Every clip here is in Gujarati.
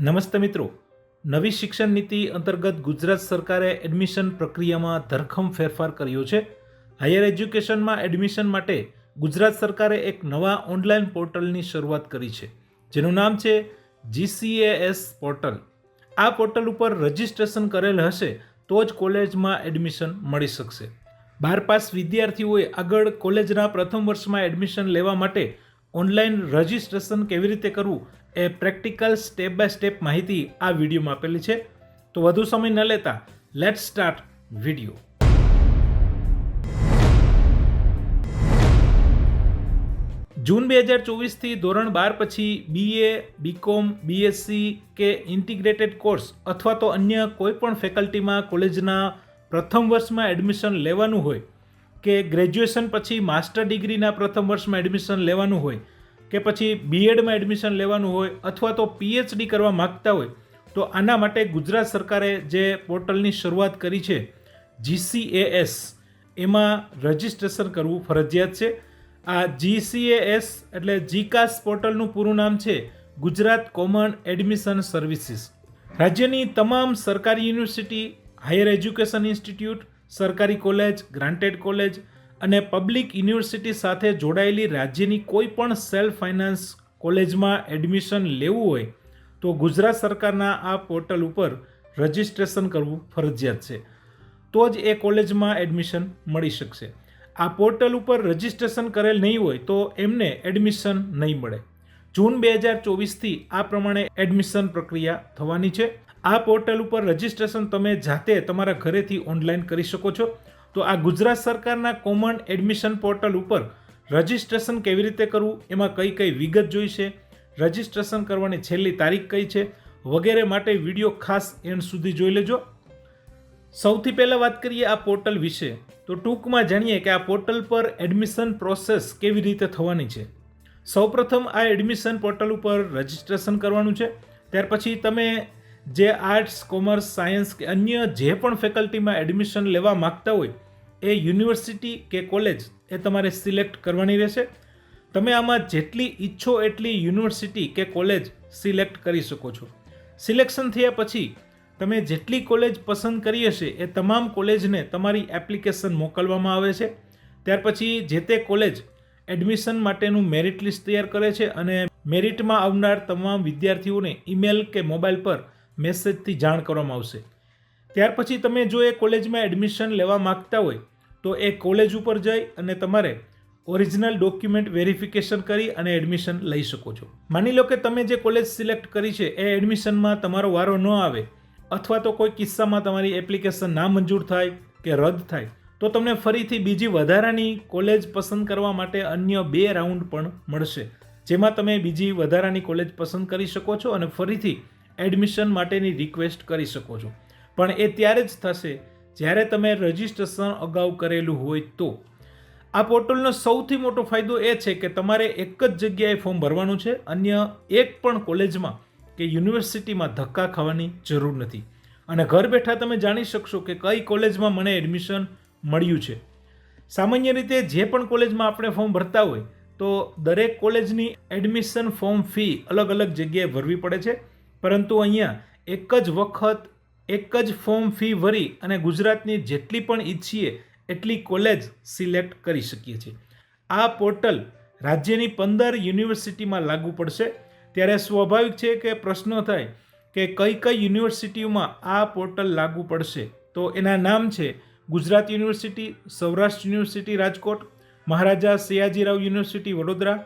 નમસ્તે મિત્રો. નવી શિક્ષણ નીતિ અંતર્ગત ગુજરાત સરકારે એડમિશન પ્રક્રિયામાં ધરખમ ફેરફાર કર્યો છે. હાયર એજ્યુકેશનમાં એડમિશન માટે ગુજરાત સરકારે એક નવા ઓનલાઈન પોર્ટલની શરૂઆત કરી છે, જેનું નામ છે જીસીએએસ પોર્ટલ. આ પોર્ટલ ઉપર રજિસ્ટ્રેશન કરેલ હશે તો જ કોલેજમાં એડમિશન મળી શકશે. બાર પાસ વિદ્યાર્થીઓએ આગળ કોલેજના પ્રથમ વર્ષમાં એડમિશન લેવા માટે ઓનલાઈન રજિસ્ટ્રેશન કેવી રીતે કરવું એ પ્રેક્ટિકલ સ્ટેપ બાય સ્ટેપ માહિતી આ વિડીયોમાં આપેલી છે. તો વધુ સમય ન લેતા લેટ સ્ટાર્ટ વીડિયો જૂન બે હજાર ચોવીસથી ધોરણ બાર પછી બીએ બીકોમ બીએસસી કે ઇન્ટિગ્રેટેડ કોર્સ અથવા તો અન્ય કોઈ પણ ફેકલ્ટીમાં કોલેજના પ્રથમ વર્ષમાં એડમિશન લેવાનું હોય કે ગ્રેજ્યુએશન પછી માસ્ટર ડિગ્રીના પ્રથમ વર્ષમાં એડમિશન લેવાનું હોય કે પછી બીએડમાં એડમિશન લેવાનું હોય અથવા તો પીએચડી કરવા માગતા હોય, તો આના માટે ગુજરાત સરકારે જે પોર્ટલની શરૂઆત કરી છે જીસીએએસ એમાં રજિસ્ટ્રેશન કરવું ફરજિયાત છે. આ જીસીએએસ એટલે જીકાસ પોર્ટલનું પૂરું નામ છે ગુજરાત કોમન એડમિશન સર્વિસીસ. રાજ્યની તમામ સરકારી યુનિવર્સિટી, હાયર એજ્યુકેશન ઇન્સ્ટિટ્યૂટ, સરકારી કોલેજ, ગ્રાન્ટેડ કોલેજ અને પબ્લિક યુનિવર્સિટી સાથે જોડાયેલી રાજ્યની કોઈ પણ સેલ્ફ ફાઇનાન્સ કોલેજમાં એડમિશન લેવું હોય, તો ગુજરાત સરકારના આ પોર્ટલ ઉપર રજિસ્ટ્રેશન કરવું ફરજિયાત છે. તો જ એ કોલેજમાં એડમિશન મળી શકશે. આ પોર્ટલ ઉપર રજિસ્ટ્રેશન કરેલ નહીં હોય, તો એમને એડમિશન નહીં મળે. જૂન બે હજાર ચોવીસથી આ પ્રમાણે એડમિશન પ્રક્રિયા થવાની છે. આ પોર્ટલ ઉપર રજિસ્ટ્રેશન તમે જાતે તમારા ઘરેથી ઓનલાઈન કરી શકો છો. તો આ ગુજરાત સરકારના કોમન એડમિશન પોર્ટલ ઉપર રજિસ્ટ્રેશન કેવી રીતે કરવું, એમાં કઈ કઈ વિગત જોઈશે રજિસ્ટ્રેશન કરવાની છેલ્લી તારીખ કઈ છે, વગેરે માટે વીડિયો ખાસ એન્ડ સુધી જોઈ લેજો. સૌથી પહેલાં વાત કરીએ આ પોર્ટલ વિશે. તો ટૂંકમાં જાણીએ કે આ પોર્ટલ પર એડમિશન પ્રોસેસ કેવી રીતે થવાની છે. સૌપ્રથમ આ એડમિશન પોર્ટલ ઉપર રજિસ્ટ્રેશન કરવાનું છે. ત્યાર પછી તમે જે આર્ટ્સ કોમર્સ સાયન્સ કે અન્ય જે પણ ફેકલ્ટીમાં એડમિશન લેવા માગતા હોય, એ યુનિવર્સિટી કે કોલેજ એ તમારે સિલેક્ટ કરવાની રહેશે. તમે આમાં જેટલી ઈચ્છો એટલી યુનિવર્સિટી કે કોલેજ સિલેક્ટ કરી શકો છો. સિલેક્શન થયા પછી તમે જેટલી કોલેજ પસંદ કરી હશે, એ તમામ કોલેજને તમારી એપ્લિકેશન મોકલવામાં આવે છે. ત્યાર પછી જે તે કોલેજ એડમિશન માટેનું મેરિટ લિસ્ટ તૈયાર કરે છે અને મેરિટમાં આવનાર તમામ વિદ્યાર્થીઓને ઈમેલ કે મોબાઈલ પર મેસેજથી જાણ કરવામાં આવશે. ત્યાર પછી તમે જો એ કોલેજમાં એડમિશન લેવા માગતા હોય, તો એ કોલેજ ઉપર જઈ અને તમારે ઓરિજિનલ ડોક્યુમેન્ટ વેરિફિકેશન કરી અને એડમિશન લઈ શકો છો. માની લો કે તમે જે કોલેજ સિલેક્ટ કરી છે, એ એડમિશનમાં તમારો વારો ન આવે, અથવા તો કોઈ કિસ્સામાં તમારી એપ્લિકેશન ના મંજૂર થાય કે રદ થાય, તો તમને ફરીથી બીજી વધારાની કોલેજ પસંદ કરવા માટે અન્ય બે રાઉન્ડ પણ મળશે. જેમાં તમે બીજી વધારાની કોલેજ પસંદ કરી શકો છો અને ફરીથી એડમિશન માટેની રિક્વેસ્ટ કરી શકો છો. પણ એ ત્યારે જ થશે જ્યારે તમે રજિસ્ટ્રેશન અગાઉ કરેલું હોય તો. આ પોર્ટલનો સૌથી મોટો ફાયદો એ છે કે તમારે એક જ જગ્યાએ ફોર્મ ભરવાનું છે, અન્ય એક પણ કોલેજમાં કે યુનિવર્સિટીમાં ધક્કા ખાવાની જરૂર નથી. અને ઘર બેઠા તમે જાણી શકશો કે કઈ કોલેજમાં મને એડમિશન મળ્યું છે. સામાન્ય રીતે જે પણ કોલેજમાં આપણે ફોર્મ ભરતા હોય, તો દરેક કોલેજની એડમિશન ફોર્મ ફી અલગ અલગ જગ્યાએ ભરવી પડે છે. પરંતુ અહીંયા એક જ વખત, એક જ ફોર્મ ફી ભરી અને ગુજરાતની જેટલી પણ ઈચ્છીએ એટલી કોલેજ સિલેક્ટ કરી શકીએ છીએ. આ પોર્ટલ રાજ્યની પંદર યુનિવર્સિટીમાં લાગુ પડશે. ત્યારે સ્વાભાવિક છે કે પ્રશ્નો થાય કે કઈ કઈ યુનિવર્સિટીઓમાં આ પોર્ટલ લાગુ પડશે. તો એના નામ છે Gujarat university, Saurashtra university Rajkot, Maharaja Sayajirao university Vadodara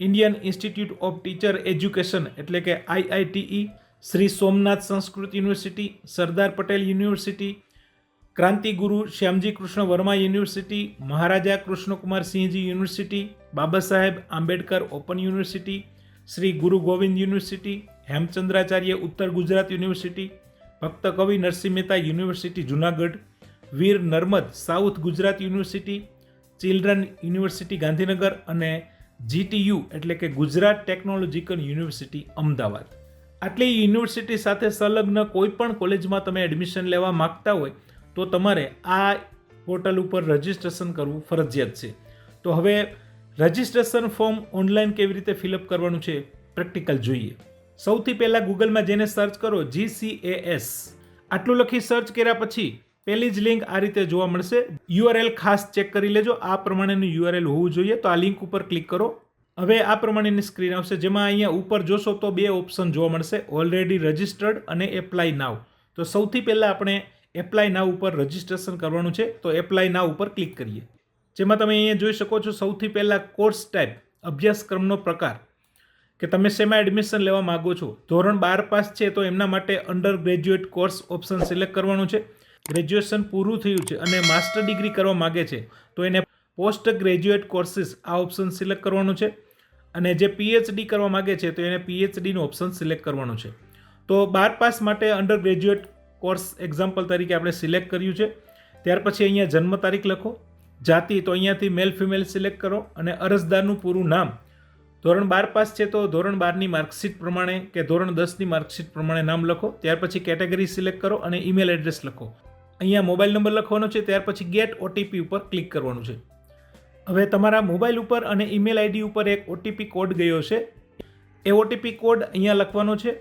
Indian institute of teacher education એટલે કે IITE Shri Somnath Sanskrit university, Sardar Patel university Krantiguru Shyamji Krishna Varma university, Maharaja Krishnakumar Sinhji university, Baba Saheb Ambedkar open university, Shri Guru Govind university, Hemchandracharya ઉત્તર Gujarat university Bhakta Kavi Narsinh Mehta university, Junagadh, Veer Narmad south Gujarat university, children university Gandhinagar અને જીટીયુ એટલે કે ગુજરાત ટેકનોલોજીકલ યુનિવર્સિટી, અમદાવાદ. આટલી યુનિવર્સિટી સાથે સંલગ્ન કોઈ પણ કોલેજમાં તમે એડમિશન લેવા માગતા હોય, તો તમારે આ પોર્ટલ ઉપર રજિસ્ટ્રેશન કરવું ફરજિયાત છે. તો હવે રજિસ્ટ્રેશન ફોર્મ ઓનલાઈન કેવી રીતે ફિલઅપ કરવાનું છે, પ્રેક્ટિકલ જોઈએ. સૌથી પહેલાં ગૂગલમાં જેને સર્ચ કરો જી સી એસ આટલું લખી સર્ચ કર્યા પછી પહેલી જ લિંક આ રીતે જોવા મળશે. યુઆરએલ ખાસ ચેક કરી લેજો. આ પ્રમાણેનું યુઆરએલ હોવું જોઈએ. તો આ લિંક ઉપર ક્લિક કરો. હવે આ પ્રમાણેની સ્ક્રીન આવશે. જેમાં અહીંયા ઉપર જોશો તો બે ઓપ્શન જોવા મળશે. ઓલરેડી રજિસ્ટર્ડ અને એપ્લાય નાવ તો સૌથી પહેલાં આપણે એપ્લાય નાવ ઉપર રજિસ્ટ્રેશન કરવાનું છે. તો એપ્લાય નાવ ઉપર ક્લિક કરીએ. જેમાં તમે અહીંયા જોઈ શકો છો સૌથી પહેલાં કોર્સ ટાઈપ, અભ્યાસક્રમનો પ્રકાર. કે તમે શેમાં એડમિશન લેવા માગો છો? ધોરણ બાર પાસ છે તો એમના માટે under graduate course option select કરવાનું છે. ગ્રેજ્યુએશન પૂરું થયું છે અને માસ્ટર ડિગ્રી કરવા માગે છે, તો એને પોસ્ટ ગ્રેજ્યુએટ કોર્સિસ આ ઓપ્શન સિલેક્ટ કરવાનું છે. અને જે પીએચડી કરવા માગે છે, તો એને પીએચડીનું ઓપ્શન સિલેક્ટ કરવાનું છે. તો બાર પાસ માટે અંડર ગ્રેજ્યુએટ કોર્સ એક્ઝામ્પલ તરીકે આપણે સિલેક્ટ કર્યું છે. ત્યાર પછી અહીંયા જન્મ તારીખ લખો. જાતિ, તો અહીંયાથી મેલ ફિમેલ સિલેક્ટ કરો અને અરજદારનું પૂરું નામ. ધોરણ બાર પાસ છે, તો ધોરણ બારની માર્કશીટ પ્રમાણે કે ધોરણ દસની માર્કશીટ પ્રમાણે નામ લખો. ત્યાર પછી કેટેગરી સિલેક્ટ કરો અને ઈમેલ એડ્રેસ લખો. અહીંયા મોબાઈલ નંબર લખવાનો છે, ત્યાર પછી ગેટ ઓટીપી ઉપર ક્લિક કરવાનું છે. હવે તમારા મોબાઈલ ઉપર અને ઈમેલ આઈડી ઉપર એક ઓટીપી કોડ ગયો છે. એ ઓટીપી કોડ અહીંયા લખવાનો છે.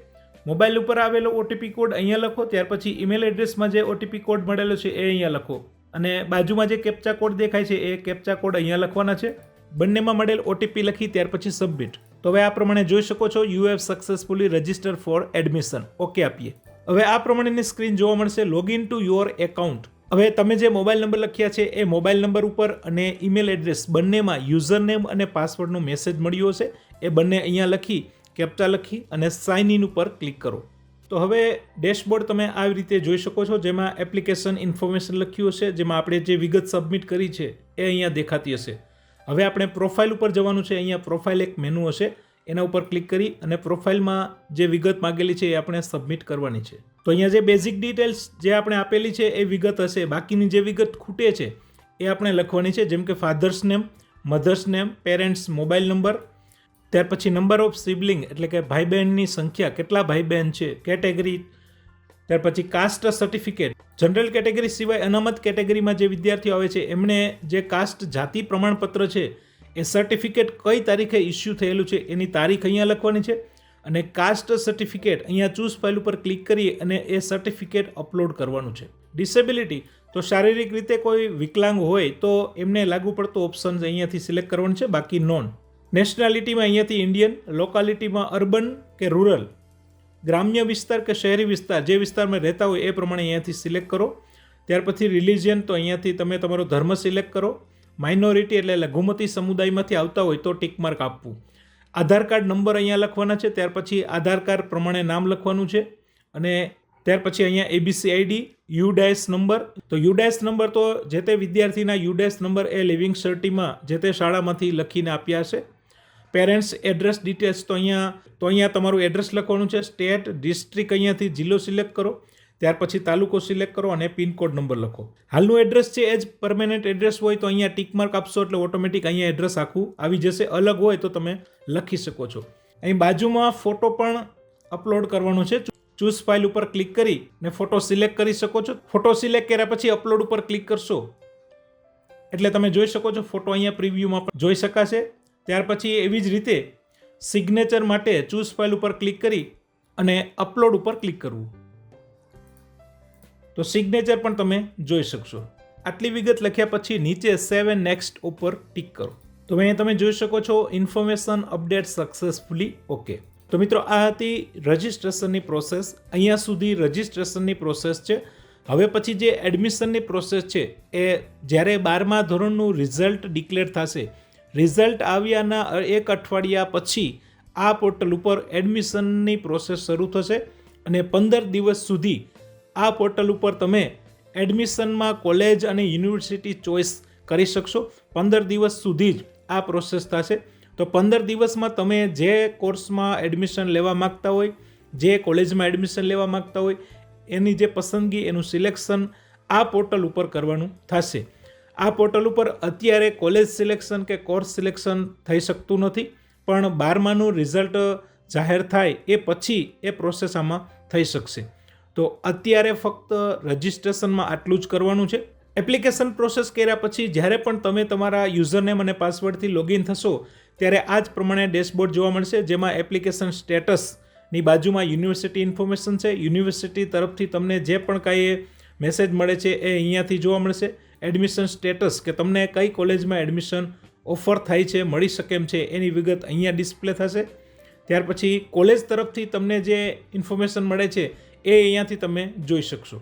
મોબાઈલ ઉપર આવેલો ઓટીપી કોડ અહીંયા લખો, ત્યાર પછી ઈમેલ એડ્રેસમાં જે ઓટીપી કોડ મળેલો છે, એ અહીંયા લખો. અને બાજુમાં જે કેપ્ચા કોડ દેખાય છે, એ કેપ્ચા કોડ અહીંયા લખવાના છે. બંનેમાં મળેલ ઓટીપી લખી, ત્યાર પછી સબમિટ તો હવે આ પ્રમાણે જોઈ શકો છો you have successfully register for admission okay, આપીએ. હવે આ પ્રમાણેની સ્ક્રીન જોવા મળશે લોગિન ટુ યોર એકાઉન્ટ હવે તમે જે મોબાઈલ નંબર લખ્યા છે એ મોબાઈલ નંબર ઉપર અને ઈમેલ એડ્રેસ બંનેમાં યુઝર નેમ અને પાસવર્ડનો મેસેજ મળ્યો હશે. એ બંને અહીંયા લખી કેપ્ચા લખી અને સાઇન ઇન ઉપર ક્લિક કરો. તો હવે ડેશબોર્ડ તમે આવી રીતે જોઈ શકો છો, જેમાં એપ્લિકેશન ઇન્ફોર્મેશન લખ્યું હશે, જેમાં આપણે જે વિગત સબમિટ કરી છે એ અહીંયા દેખાતી હશે. હવે આપણે પ્રોફાઇલ ઉપર જવાનું છે, અહીંયા પ્રોફાઇલ એક મેનુ હશે. એના ઉપર ક્લિક કરી અને પ્રોફાઇલમાં જે વિગત માગેલી છે એ આપણે સબમિટ કરવાની છે. તો અહીંયા જે બેઝિક ડિટેલ્સ જે આપણે આપેલી છે એ વિગત હશે. બાકીની જે વિગત ખૂટે છે એ આપણે લખવાની છે. જેમ કે father's name mother's name parents mobile number ત્યાર પછી નંબર ઓફ સિબલિંગ એટલે કે ભાઈ બહેનની સંખ્યા કેટલા ભાઈ બહેન છે કેટેગરી ત્યાર પછી કાસ્ટ સર્ટિફિકેટ જનરલ કેટેગરી સિવાય અનામત કેટેગરીમાં જે વિદ્યાર્થીઓ આવે છે, એમણે જે કાસ્ટ જાતિ પ્રમાણપત્ર છે એ સર્ટિફિકેટ કઈ તારીખે ઇસ્યુ થયેલું છે, એની તારીખ અહીંયા લખવાની છે. અને કાસ્ટ સર્ટિફિકેટ અહીંયા ચૂઝ ફાઇલ ઉપર ક્લિક કરી અને એ સર્ટિફિકેટ અપલોડ કરવાનું છે. ડિસેબિલિટી તો શારીરિક રીતે કોઈ વિકલાંગ હોય તો એમને લાગુ પડતો ઓપ્શન અહીંયાથી સિલેક્ટ કરવાનું છે, બાકી નોન નેશનાલિટીમાં અહીંયાથી ઇન્ડિયન લોકાલિટીમાં અર્બન કે રૂરલ ગ્રામ્ય વિસ્તાર કે શહેરી વિસ્તાર, જે વિસ્તારમાં રહેતા હોય એ પ્રમાણે અહીંયાથી સિલેક્ટ કરો. ત્યાર પછી રિલિજિયન તો અહીંયાથી તમે તમારો ધર્મ સિલેક્ટ કરો. માઇનોરિટી એટલે લઘુમતી સમુદાયમાંથી આવતા હોય તો ટિક માર્ક આપવું. આધાર કાર્ડ નંબર અહીંયા લખવાના છે, ત્યાર પછી આધાર કાર્ડ પ્રમાણે નામ લખવાનું છે અને ત્યાર પછી અહીંયા એબીસી આઈડી યુડેસ નંબર તો યુડાયસ નંબર તો જે તે વિદ્યાર્થીના યુડેસ નંબર એ લિવિંગ સર્ટીમાં જે તે શાળામાંથી લખીને આપ્યા છે પેરેન્ટ્સ એડ્રેસ ડિટેલ્સ તો અહીંયા તો અહીંયા તમારું એડ્રેસ લખવાનું છે. સ્ટેટ ડિસ્ટ્રિક્ટ અહીંયાથી જિલ્લો સિલેક્ટ કરો. ત્યાર પછી તાલુકો સિલેક્ટ કરો અને પિનકોડ નંબર લખો. હાલનું એડ્રેસ છે એ જ પરમેનન્ટ એડ્રેસ હોય તો અહીંયા ટીક માર્ક આપશો એટલે ઓટોમેટિક અહીંયા એડ્રેસ આખું આવી જશે. અલગ હોય તો તમે લખી શકો છો. અહીં બાજુમાં ફોટો પણ અપલોડ કરવાનો છે. ચૂઝ ફાઇલ ઉપર ક્લિક કરી ને ફોટો સિલેક્ટ કરી શકો છો. ફોટો સિલેક્ટ કર્યા પછી અપલોડ ઉપર ક્લિક કરશો. એટલે તમે જોઈ શકો છો ફોટો અહીંયા પ્રિવ્યુમાં પણ જોઈ શકાશે. ત્યાર પછી એવી જ રીતે સિગ્નેચર માટે ચૂઝ ફાઇલ ઉપર ક્લિક કરી અને અપલોડ ઉપર ક્લિક કરવું. તો સિગ્નેચર પણ તમે જોઈ શકશો. આટલી વિગત લખ્યા પછી નીચે સેવન નેક્સ્ટ ઉપર ટિક કરો. તો અહીંયા તમે જોઈ શકો છો ઇન્ફોર્મેશન અપડેટ સક્સેસફુલી ઓકે તો મિત્રો, આ હતી રજિસ્ટ્રેશનની પ્રોસેસ અહીંયા સુધી રજિસ્ટ્રેશનની પ્રોસેસ છે. હવે પછી જે એડમિશનની પ્રોસેસ છે, એ જ્યારે બારમા ધોરણનું રિઝલ્ટ ડિક્લેર થશે રિઝલ્ટ આવ્યાના એક અઠવાડિયા પછી આ પોર્ટલ ઉપર એડમિશનની પ્રોસેસ શરૂ થશે અને પંદર દિવસ સુધી આ પોર્ટલ ઉપર તમે એડમિશનમાં કોલેજ અને યુનિવર્સિટી ચોઇસ કરી શકશો. પંદર દિવસ સુધી જ આ પ્રોસેસ થશે. તો પંદર દિવસમાં તમે જે કોર્સમાં એડમિશન લેવા માગતા હોય, જે કોલેજમાં એડમિશન લેવા માગતા હોય, એની જે પસંદગી, એનું સિલેક્શન આ પોર્ટલ ઉપર કરવાનું થશે. આ પોર્ટલ ઉપર અત્યારે કોલેજ સિલેક્શન કે કોર્સ સિલેક્શન થઈ શકતું નથી, પણ બારમાનું રિઝલ્ટ જાહેર થાય એ પછી એ પ્રોસેસ આમાં થઈ શકશે. તો અત્યારે ફક્ત રજિસ્ટ્રેશનમાં આટલું જ કરવાનું છે. એપ્લિકેશન પ્રોસેસ કર્યા પછી જ્યારે પણ તમે તમારા યુઝરનેમ અને પાસવર્ડથી લોગિન થશો, ત્યારે આ જ પ્રમાણે ડેશબોર્ડ જોવા મળશે, જેમાં એપ્લિકેશન સ્ટેટસની બાજુમાં યુનિવર્સિટી ઇન્ફોર્મેશન છે. યુનિવર્સિટી તરફથી તમને જે પણ કાંઈ મેસેજ મળે છે એ અહીંયાથી જોવા મળશે. એડમિશન સ્ટેટસ કે તમને કઈ કોલેજમાં એડમિશન ઓફર થાય છે, મળી શકે એમ છે, એની વિગત અહીંયા ડિસ્પ્લે થશે. ત્યાર પછી કોલેજ તરફથી તમને જે ઇન્ફોર્મેશન મળે છે એ અહીંયાથી તમે જોઈ શકશો.